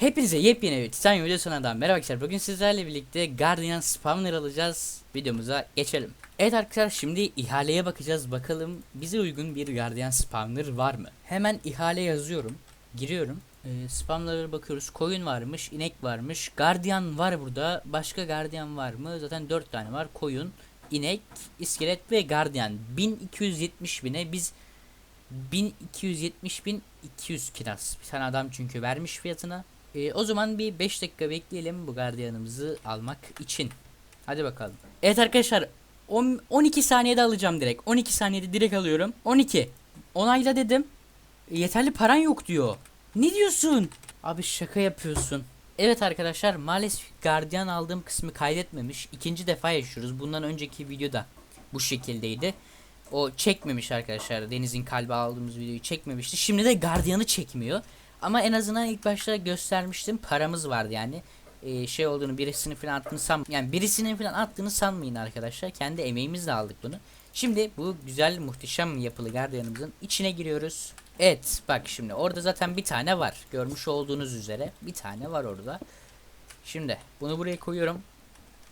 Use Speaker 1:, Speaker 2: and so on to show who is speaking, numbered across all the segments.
Speaker 1: Hepinize yepyeni bir Titanium videosundan merhaba arkadaşlar. Bugün sizlerle birlikte Guardian Spawner alacağız. Videomuza geçelim. Evet arkadaşlar şimdi ihaleye bakacağız. Bakalım bize uygun bir Guardian Spawner var mı? Hemen ihale yazıyorum. Giriyorum. Ee, spamlara bakıyoruz. Koyun varmış, inek varmış. Guardian var burada. Başka Guardian var mı? Zaten 4 tane var. Koyun, inek, iskelet ve Guardian. 1270 bine biz 1270 bin 200 kiraz. Bir tane adam çünkü vermiş fiyatına. Ee, o zaman bir 5 dakika bekleyelim bu gardiyanımızı almak için. Hadi bakalım. Evet arkadaşlar on- 12 saniyede alacağım direkt. 12 saniyede direkt alıyorum. 12. Onayla dedim. E, yeterli paran yok diyor. Ne diyorsun? Abi şaka yapıyorsun. Evet arkadaşlar maalesef gardiyan aldığım kısmı kaydetmemiş. İkinci defa yaşıyoruz. Bundan önceki videoda bu şekildeydi. O çekmemiş arkadaşlar. Deniz'in kalbi aldığımız videoyu çekmemişti. Şimdi de gardiyanı çekmiyor. Ama en azından ilk başta göstermiştim. Paramız vardı yani. Ee, şey olduğunu birisini falan attığını san yani birisinin falan attığını sanmayın arkadaşlar. Kendi emeğimizle aldık bunu. Şimdi bu güzel muhteşem yapılı gardiyanımızın içine giriyoruz. Evet bak şimdi orada zaten bir tane var. Görmüş olduğunuz üzere bir tane var orada. Şimdi bunu buraya koyuyorum.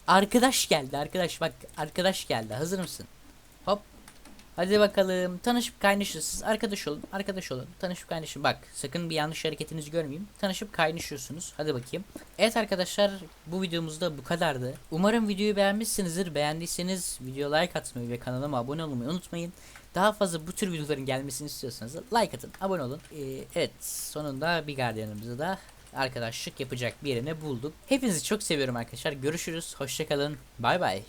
Speaker 1: Arkadaş geldi arkadaş bak arkadaş geldi hazır mısın? Hadi bakalım. Tanışıp kaynaşırsınız. Arkadaş olun. Arkadaş olun. Tanışıp kaynaşın. Bak sakın bir yanlış hareketinizi görmeyeyim. Tanışıp kaynaşıyorsunuz. Hadi bakayım. Evet arkadaşlar bu videomuzda bu kadardı. Umarım videoyu beğenmişsinizdir. Beğendiyseniz video like atmayı ve kanalıma abone olmayı unutmayın. Daha fazla bu tür videoların gelmesini istiyorsanız like atın. Abone olun. Ee, evet sonunda bir gardiyanımızı da arkadaşlık yapacak birine bulduk. Hepinizi çok seviyorum arkadaşlar. Görüşürüz. Hoşçakalın. Bay bay.